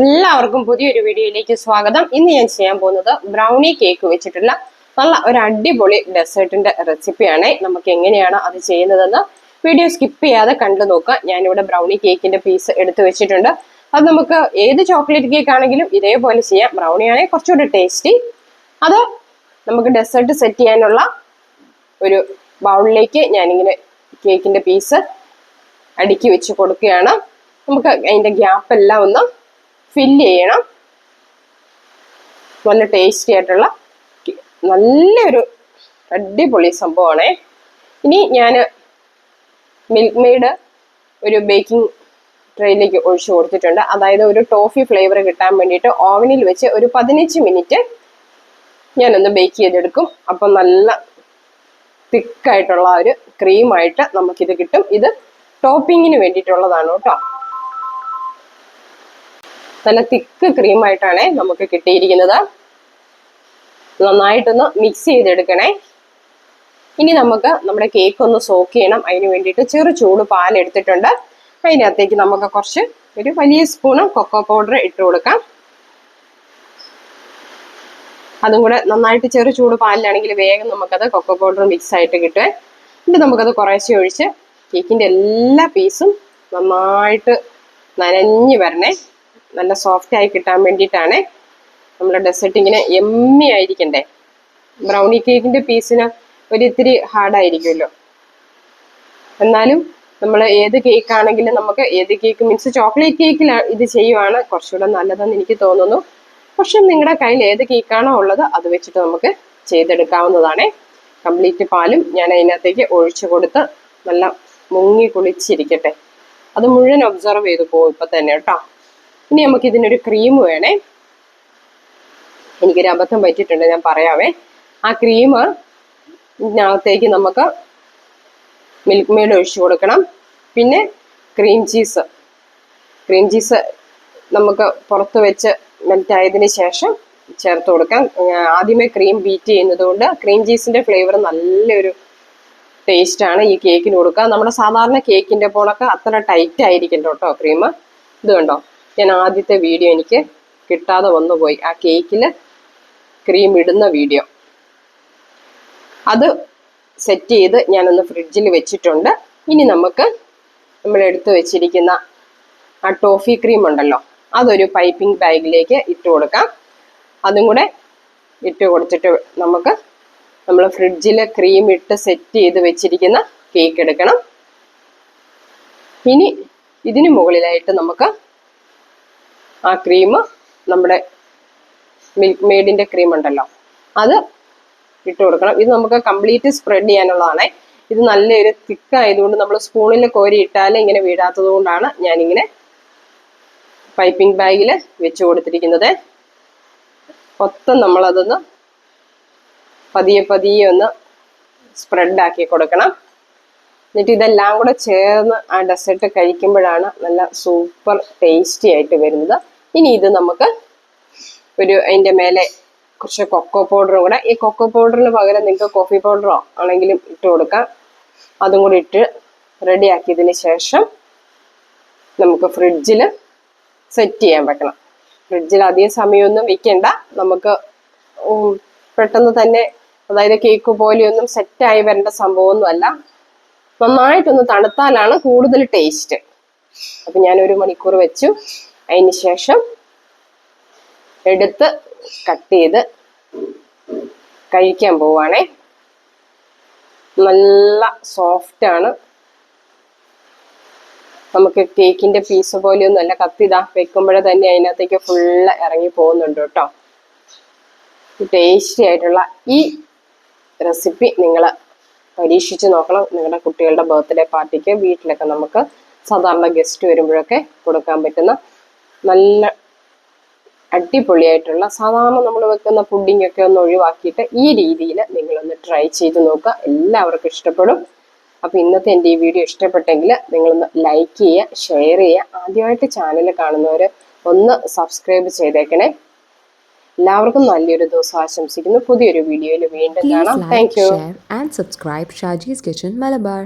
എല്ലാവർക്കും പുതിയൊരു വീഡിയോയിലേക്ക് സ്വാഗതം. ഇന്ന് ഞാൻ ചെയ്യാൻ പോകുന്നത് ബ്രൗണി കേക്ക് വെച്ചിട്ടുള്ള നല്ല ഒരു അടിപൊളി ഡെസേർട്ടിന്റെ റെസിപ്പിയാണ് നമുക്ക് എങ്ങനെയാണ് അത് ചെയ്യുന്നതെന്ന് വീഡിയോ സ്കിപ്പ് ചെയ്യാതെ കണ്ടു നോക്കുക. ഞാനിവിടെ ബ്രൗണി കേക്കിന്റെ പീസ് എടുത്തു വെച്ചിട്ടുണ്ട്. അത് നമുക്ക് ഏത് ചോക്ലേറ്റ് കേക്ക് ആണെങ്കിലും ഇതേപോലെ ചെയ്യാം. ബ്രൗണി ആണെങ്കിൽ കുറച്ചുകൂടി ടേസ്റ്റി അത് നമുക്ക് ഡെസേർട്ട് സെറ്റ് ചെയ്യാനുള്ള ഒരു ബൗളിലേക്ക് ഞാനിങ്ങനെ കേക്കിന്റെ പീസ് അടുക്കി വെച്ച് കൊടുക്കുകയാണ്. നമുക്ക് അതിന്റെ ഗ്യാപ്പ് എല്ലാം ഒന്ന് ഫില്ല് ചെയ്യണം. നല്ല ടേസ്റ്റി ആയിട്ടുള്ള നല്ലൊരു അടിപൊളി സംഭവമാണേ. ഇനി ഞാൻ മിൽക്ക് മെയ്ഡ് ഒരു ബേക്കിംഗ് ട്രേയിലേക്ക് ഒഴിച്ചു കൊടുത്തിട്ടുണ്ട്. അതായത് ഒരു ടോഫി ഫ്ലേവർ കിട്ടാൻ വേണ്ടിയിട്ട് ഓവനിൽ വെച്ച് ഒരു പതിനഞ്ച് മിനിറ്റ് ഞാനൊന്ന് ബേക്ക് ചെയ്തെടുക്കും. അപ്പം നല്ല തിക്കായിട്ടുള്ള ഒരു ക്രീമായിട്ട് നമുക്കിത് കിട്ടും. ഇത് ടോപ്പിങ്ങിന് വേണ്ടിയിട്ടുള്ളതാണ് കേട്ടോ. നല്ല തിക്ക് ക്രീമായിട്ടാണ് നമുക്ക് കിട്ടിയിരിക്കുന്നത്. നന്നായിട്ടൊന്ന് മിക്സ് ചെയ്തെടുക്കണേ. ഇനി നമുക്ക് നമ്മുടെ കേക്ക് ഒന്ന് സോക്ക് ചെയ്യണം. അതിന് വേണ്ടിയിട്ട് ചെറു ചൂട് പാൽ എടുത്തിട്ടുണ്ട്. അതിനകത്തേക്ക് നമുക്ക് കുറച്ച് ഒരു വലിയ സ്പൂണ് കൊക്കോ പൗഡർ ഇട്ട് കൊടുക്കാം. അതും കൂടെ നന്നായിട്ട് ചെറു ചൂട് പാലിലാണെങ്കിൽ വേഗം നമുക്കത് കൊക്കോ പൗഡർ മിക്സ് ആയിട്ട് കിട്ടുക എന്നിട്ട് നമുക്കത് കുറേശ്ശെ ഒഴിച്ച് കേക്കിന്റെ എല്ലാ പീസും നന്നായിട്ട് നനഞ്ഞ് വരണേ. നല്ല സോഫ്റ്റ് ആയി കിട്ടാൻ വേണ്ടിയിട്ടാണ് നമ്മൾ ഡെസേർട്ട് ഇങ്ങനെ എമ്മി ആയിരിക്കണ്ടേ. ബ്രൗണി കേക്കിന്റെ പീസിന് ഒരു ഇത്തിരി ഹാർഡായിരിക്കുമല്ലോ എന്നാലും നമ്മൾ ഏത് കേക്ക് ആണെങ്കിലും നമുക്ക് ഏത് കേക്ക് മീൻസ് ചോക്ലേറ്റ് കേക്കിൽ ഇത് ചെയ്യുവാണ് കുറച്ചുകൂടെ നല്ലതെന്ന് എനിക്ക് തോന്നുന്നു. പക്ഷെ നിങ്ങളുടെ കയ്യിൽ ഏത് കേക്കാണോ ഉള്ളത് അത് വെച്ചിട്ട് നമുക്ക് ചെയ്തെടുക്കാവുന്നതാണ്. കംപ്ലീറ്റ് പാലും ഞാൻ അതിനകത്തേക്ക് ഒഴിച്ചു കൊടുത്ത് നല്ല മുങ്ങി കുളിച്ചിരിക്കട്ടെ. അത് മുഴുവൻ ഒബ്സർവ് ചെയ്തു പോകും ഇപ്പൊ തന്നെ കേട്ടോ. ഇനി നമുക്ക് ഇതിനൊരു ക്രീം വേണേ. എനിക്കൊരു അബദ്ധം പറ്റിയിട്ടുണ്ട് ഞാൻ പറയാവേ. ആ ക്രീം ഇതിനകത്തേക്ക് നമുക്ക് മിൽക്ക് മെയ്ഡ് ഒഴിച്ചു കൊടുക്കണം. പിന്നെ ക്രീം ചീസ് ക്രീം ചീസ് നമുക്ക് പുറത്ത് വെച്ച് മെൽറ്റ് ആയതിനു ശേഷം ചേർത്ത് കൊടുക്കാം. ആദ്യമേ ക്രീം ബീറ്റ് ചെയ്യുന്നത് കൊണ്ട് ക്രീം ചീസിന്റെ ഫ്ലേവർ നല്ലൊരു ടേസ്റ്റാണ് ഈ കേക്കിന് കൊടുക്കുക. നമ്മുടെ സാധാരണ കേക്കിന്റെ പോലൊക്കെ അത്ര ടൈറ്റ് ആയിരിക്കും കേട്ടോ ക്രീം ഇത് കണ്ടോ? ഞാൻ ആദ്യത്തെ വീഡിയോ എനിക്ക് കിട്ടാതെ വന്നു പോയി. ആ കേക്കിൽ ക്രീം ഇടുന്ന വീഡിയോ. അത് സെറ്റ് ചെയ്ത് ഞാനൊന്ന് ഫ്രിഡ്ജിൽ വെച്ചിട്ടുണ്ട്. ഇനി നമുക്ക് നമ്മൾ എടുത്തു വെച്ചിരിക്കുന്ന ആ ടോഫി ക്രീം ഉണ്ടല്ലോ അതൊരു പൈപ്പിംഗ് ബാഗിലേക്ക് ഇട്ട് കൊടുക്കാം. അതും കൂടെ ഇട്ട് കൊടുത്തിട്ട് നമുക്ക് നമ്മൾ ഫ്രിഡ്ജിൽ ക്രീം ഇട്ട് സെറ്റ് ചെയ്ത് വെച്ചിരിക്കുന്ന കേക്ക് എടുക്കണം. ഇനി ഇതിന് മുകളിലായിട്ട് നമുക്ക് ആ ക്രീം നമ്മുടെ മിൽക്ക് മെയ്ഡിന്റെ ക്രീം ഉണ്ടല്ലോ. അത് ഇട്ട് കൊടുക്കണം. ഇത് നമുക്ക് കംപ്ലീറ്റ് സ്പ്രെഡ് ചെയ്യാനുള്ളതാണ്. ഇത് നല്ലൊരു തിക്ക് ആയതുകൊണ്ട് നമ്മൾ സ്പൂണിൽ കോരി ഇട്ടാൽ ഇങ്ങനെ വീഴാത്തത് കൊണ്ടാണ് ഞാനിങ്ങനെ പൈപ്പിംഗ് ബാഗിൽ വെച്ച് കൊടുത്തിരിക്കുന്നത്. മൊത്തം നമ്മളതൊന്ന് പതിയെ പതിയെ ഒന്ന് സ്പ്രെഡാക്കി കൊടുക്കണം. എന്നിട്ട് ഇതെല്ലാം കൂടെ ചേർന്ന് ആ ഡെസേർട്ട് കഴിക്കുമ്പോഴാണ് നല്ല സൂപ്പർ ടേസ്റ്റി ആയിട്ട് വരുന്നത്. ഇനി ഇത് നമുക്ക് ഒരു അതിന്റെ മേലെ കുറച്ച് കൊക്കോ പൗഡറും കൂടെ. ഈ കൊക്കോ പൗഡറിന് പകരം നിങ്ങൾക്ക് കോഫി പൗഡറോ ആണെങ്കിലും ഇട്ട് കൊടുക്കാം. അതും കൂടി ഇട്ട് റെഡി ആക്കിയതിന് ശേഷം നമുക്ക് ഫ്രിഡ്ജിൽ സെറ്റ് ചെയ്യാൻ വെക്കണം. ഫ്രിഡ്ജിൽ അധികം സമയമൊന്നും വെക്കണ്ട. നമുക്ക് പെട്ടെന്ന് തന്നെ അതായത് കേക്ക് പോലെയൊന്നും സെറ്റായി വരേണ്ട സംഭവമൊന്നുമല്ല. നന്നായിട്ടൊന്ന് തണുത്താലാണ് കൂടുതൽ ടേസ്റ്റ് അപ്പം ഞാൻ ഒരു മണിക്കൂർ വെച്ചു. അതിന് ശേഷം എടുത്ത് കട്ട് ചെയ്ത് കഴിക്കാൻ പോവാണേ. നല്ല സോഫ്റ്റ് ആണ്. നമുക്ക് കേക്കിന്റെ പീസ് പോലെയൊന്നും അല്ല കത്തിതാ വെക്കുമ്പോഴേ തന്നെ അതിനകത്തേക്ക് ഫുള്ള് ഇറങ്ങി പോകുന്നുണ്ട് കേട്ടോ. ടേസ്റ്റി ആയിട്ടുള്ള ഈ റെസിപ്പി നിങ്ങൾ പരീക്ഷിച്ച് നോക്കണം. നിങ്ങളുടെ കുട്ടികളുടെ ബർത്ത്ഡേ പാർട്ടിക്ക് വീട്ടിലൊക്കെ നമുക്ക് സാധാരണ ഗസ്റ്റ് വരുമ്പോഴൊക്കെ കൊടുക്കാൻ പറ്റുന്ന നല്ല അടിപൊളിയായിട്ടുള്ള സാധാരണ നമ്മൾ വെക്കുന്ന പുഡിംഗ് ഒക്കെ ഒന്ന് ഒഴിവാക്കിയിട്ട് ഈ രീതിയിൽ നിങ്ങളൊന്ന് ട്രൈ ചെയ്ത് നോക്കുക. എല്ലാവർക്കും ഇഷ്ടപ്പെടും. അപ്പോൾ ഇന്നത്തെ എന്റെ ഈ വീഡിയോ ഇഷ്ടപ്പെട്ടെങ്കിൽ നിങ്ങളൊന്ന് ലൈക്ക് ചെയ്യുക ഷെയർ ചെയ്യുക. ആദ്യമായിട്ട് ചാനൽ കാണുന്നവർ ഒന്ന് സബ്സ്ക്രൈബ് ചെയ്തേക്കണേ. എല്ലാവർക്കും നല്ലൊരു ദിവസം ആശംസിക്കുന്നു. പുതിയൊരു വീഡിയോയിൽ വീണ്ടും കാണാം. Thank you and subscribe subscribe Shaji's Malabar Malabar.